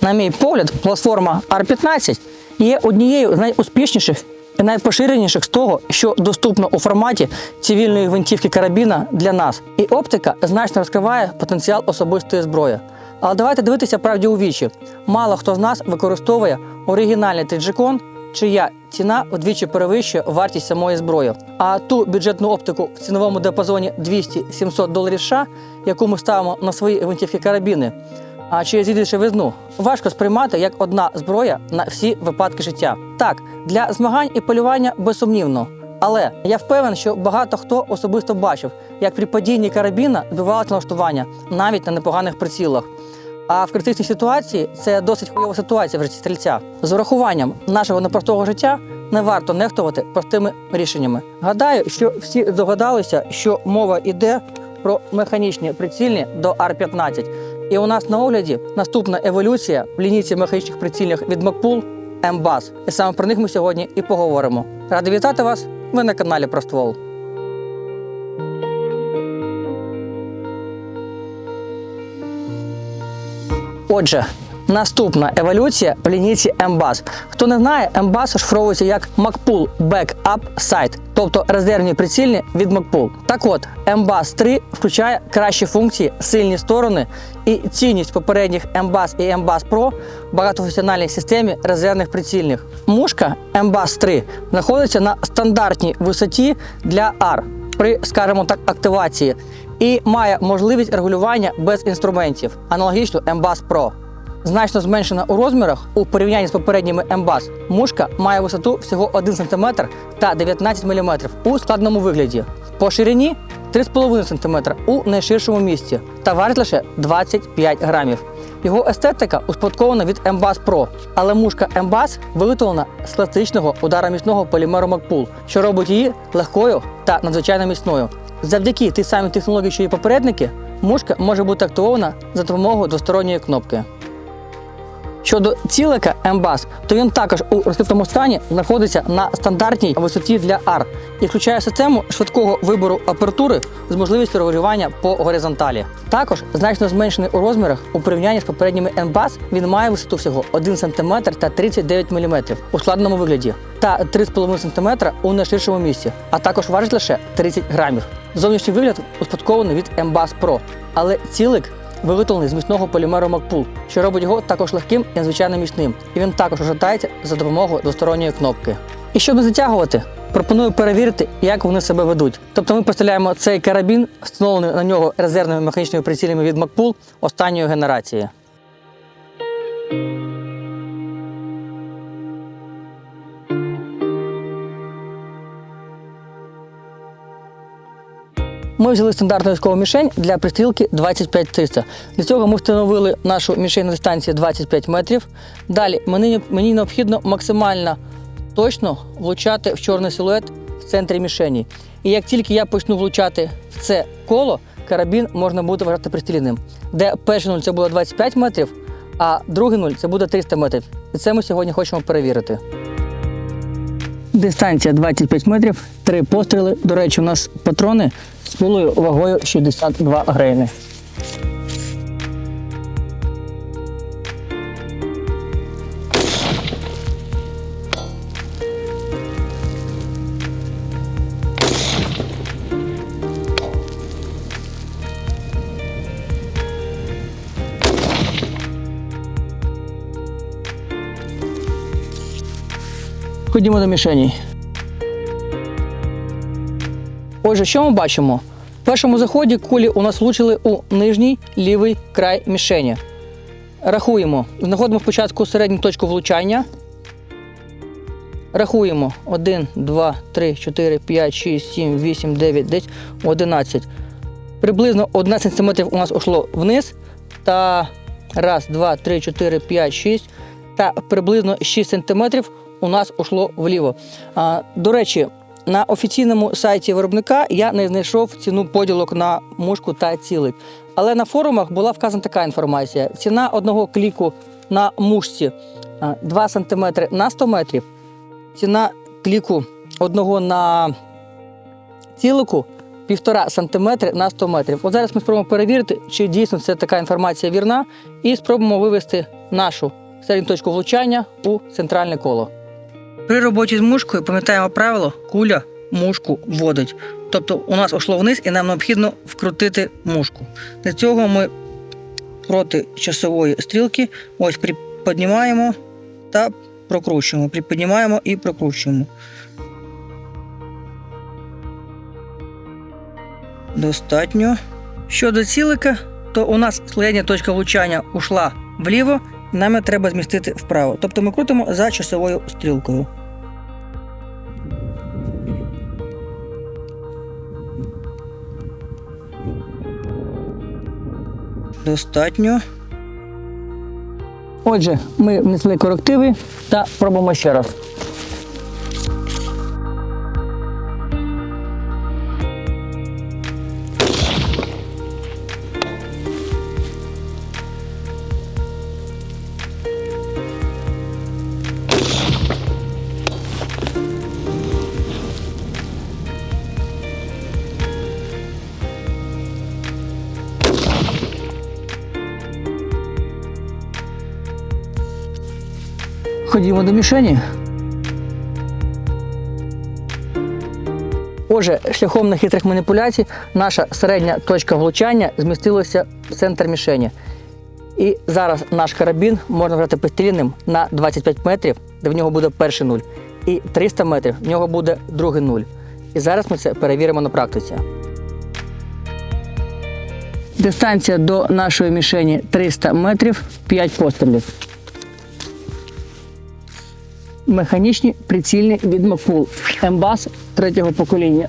на мій погляд, платформа R15 є однією з найуспішніших і найпоширеніших з того, що доступно у форматі цивільної гвинтівки карабіна для нас. І оптика значно розкриває потенціал особистої зброї. Але давайте дивитися правді у вічі. Мало хто з нас використовує оригінальний Тиджикон, чия ціна вдвічі перевищує вартість самої зброї. А ту бюджетну оптику в ціновому діапазоні 200-700 доларів США, яку ми ставимо на свої гвинтівки карабіни, а через її дешевизну важко сприймати як одна зброя на всі випадки життя. Так, для змагань і полювання безсумнівно. Але я впевнений, що багато хто особисто бачив, як при падінні карабіна збивалося налаштування навіть на непоганих прицілах. А в критичній ситуації це досить хуйова ситуація в житті стрільця. З урахуванням нашого непростого життя не варто нехтувати простими рішеннями. Гадаю, що всі здогадалися, що мова йде про механічні прицільні до R15. І у нас на огляді наступна еволюція в лінійці механічних прицільних від Макпул МБАС. І саме про них ми сьогодні і поговоримо. Радий вітати вас! Ви на каналі Проствол. Отже, наступна еволюція в лінійці MBAS. Хто не знає, MBAS шифровується як MacPool Backup Sight, тобто резервні прицільні від MacPool. Так от, MBAS 3 включає кращі функції, сильні сторони і цінність попередніх MBAS і MBAS Pro в багатофункціональній системі резервних прицільних. Мушка MBAS 3 знаходиться на стандартній висоті для R при, скажімо так, активації і має можливість регулювання без інструментів, аналогічно MBAS Pro. Значно зменшена у розмірах у порівнянні з попередніми MBAS. Мушка має висоту всього 1 см та 19 мм у складному вигляді. По ширині 3,5 см у найширшому місці та важить лише 25 грамів. Його естетика успадкована від MBAS Pro, але мушка MBAS виготовлена з класичного удароміцного полімеру MacPool, що робить її легкою та надзвичайно міцною. Завдяки тій самій технології, що і попередники, мушка може бути активована за допомогою двосторонньої кнопки. Щодо цілика MBAS, то він також у розкритому стані знаходиться на стандартній висоті для R і включає систему швидкого вибору апертури з можливістю регулювання по горизонталі. Також значно зменшений у розмірах у порівнянні з попередніми MBAS, він має висоту всього 1 см та 39 мм у складеному вигляді та 3,5 см у найширшому місці, а також важить лише 30 грамів. Зовнішній вигляд успадкований від MBAS Pro, але цілик виготовлений з міцного полімеру MacPool, що робить його також легким і надзвичайно міцним. І він також ожидається за допомогою двосторонньої кнопки. І щоб не затягувати, пропоную перевірити, як вони себе ведуть. Тобто ми поставляємо цей карабін, встановлений на нього резервними механічними прицілями від MacPool останньої генерації. Ми взяли стандартну військову мішень для пристрілки 25-300. Для цього ми встановили нашу мішень на дистанції 25 метрів. Далі мені, мені необхідно максимально точно влучати в чорний силует в центрі мішені. І як тільки я почну влучати в це коло, карабін можна буде вважати пристріляним. Де перший нуль це буде 25 метрів, а другий нуль це буде 300 метрів. І це ми сьогодні хочемо перевірити. Дистанція 25 метрів, три постріли. До речі, у нас патрони з пилою вагою 62 грейни. Ходімо до мішені. Отже, що ми бачимо? В першому заході кулі у нас влучили у нижній лівий край мішені. Рахуємо. Знаходимо спочатку середню точку влучання. Рахуємо 1, 2, 3, 4, 5, 6, 7, 8, 9, 10, 11. Приблизно 11 см у нас ушло вниз. Та раз, два, три, 4, 5, 6. Та приблизно 6 см у нас ушло вліво. А, до речі, на офіційному сайті виробника я не знайшов ціну поділок на мушку та цілик. Але на форумах була вказана така інформація: ціна одного кліку на мушці 2 см на 100 метрів, ціна кліку одного на цілику 1,5 см на 100 метрів. От зараз ми спробуємо перевірити, чи дійсно це така інформація вірна, і спробуємо вивести нашу середню точку влучання у центральне коло. При роботі з мушкою пам'ятаємо правило куля мушку вводить. Тобто у нас йшло вниз і нам необхідно вкрутити мушку. Для цього ми проти часової стрілки ось приподнімаємо та прокручуємо. Приподнімаємо і прокручуємо. Достатньо. Щодо цілика, то у нас середня точка влучання ушла вліво, нам її треба змістити вправо. Тобто ми крутимо за часовою стрілкою. Достатньо. Отже, ми внесли корективи та пробуємо ще раз. Ходімо до мішені. Отже, шляхом нехитрих маніпуляцій наша середня точка влучання змістилася в центр мішені. І зараз наш карабін можна брати підстрільним на 25 метрів, де в нього буде перший нуль, і 300 метрів в нього буде другий нуль. І зараз ми це перевіримо на практиці. Дистанція до нашої мішені 300 метрів, 5 пострілів. Механічні прицільні від Макфул Ембас третього покоління.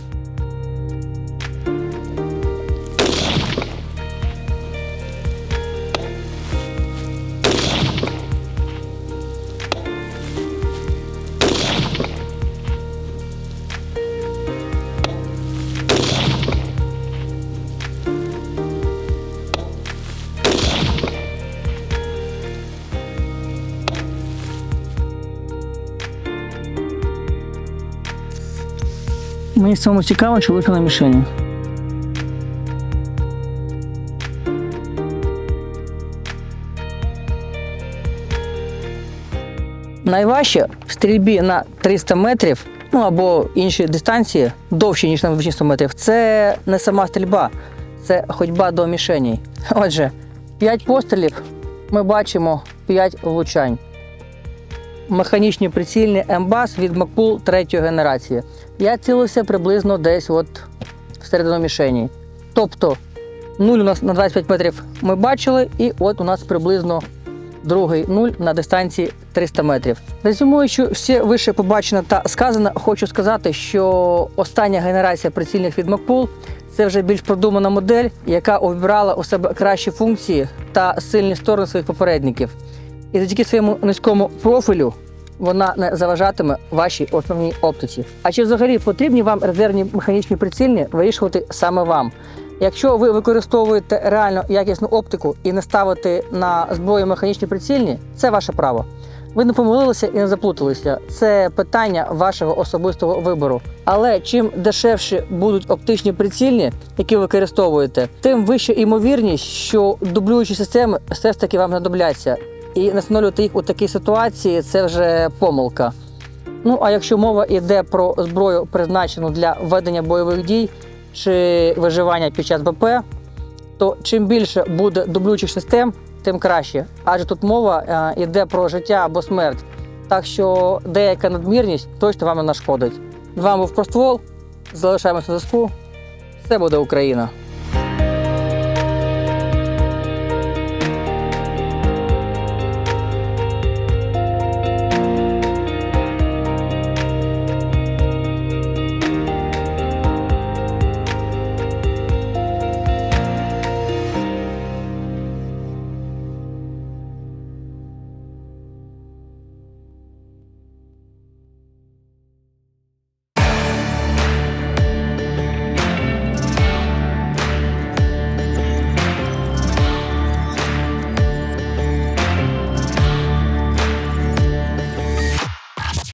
Мені самому цікаво, що вийшло на мішені. Найважче в стрільбі на 300 метрів, ну або інші дистанції, довші, ніж на 800 метрів, це не сама стрільба, це ходьба до мішені. Отже, 5 пострілів ми бачимо 5 влучань. Механічні прицільні МБАС від Макпул третьої генерації. Я цілився приблизно десь от всередину мішені. Тобто 0 у нас на 25 метрів ми бачили, і от у нас приблизно другий 0 на дистанції 300 метрів. Резюмуючи все вище побачене та сказане, хочу сказати, що остання генерація прицільних від Макпул це вже більш продумана модель, яка обрала у себе кращі функції та сильні сторони своїх попередників. І завдяки своєму низькому профілю вона не заважатиме вашій основній оптиці. А чи взагалі потрібні вам резервні механічні прицільні вирішувати саме вам? Якщо ви використовуєте реально якісну оптику і не ставите на зброю механічні прицільні, це ваше право. Ви не помилилися і не заплуталися. Це питання вашого особистого вибору. Але чим дешевші будуть оптичні прицільні, які ви використовуєте, тим вища ймовірність, що дублюючі системи все ж таки вам знадобляться. І не встановлювати їх у такій ситуації це вже помилка. Ну а якщо мова йде про зброю, призначену для ведення бойових дій чи виживання під час БП, то чим більше буде дублюючих систем, тим краще. Адже тут мова е, йде про життя або смерть. Так що деяка надмірність точно вам не нашкодить. З вами був Проствол. Залишаємося на зв'язку. Все буде Україна!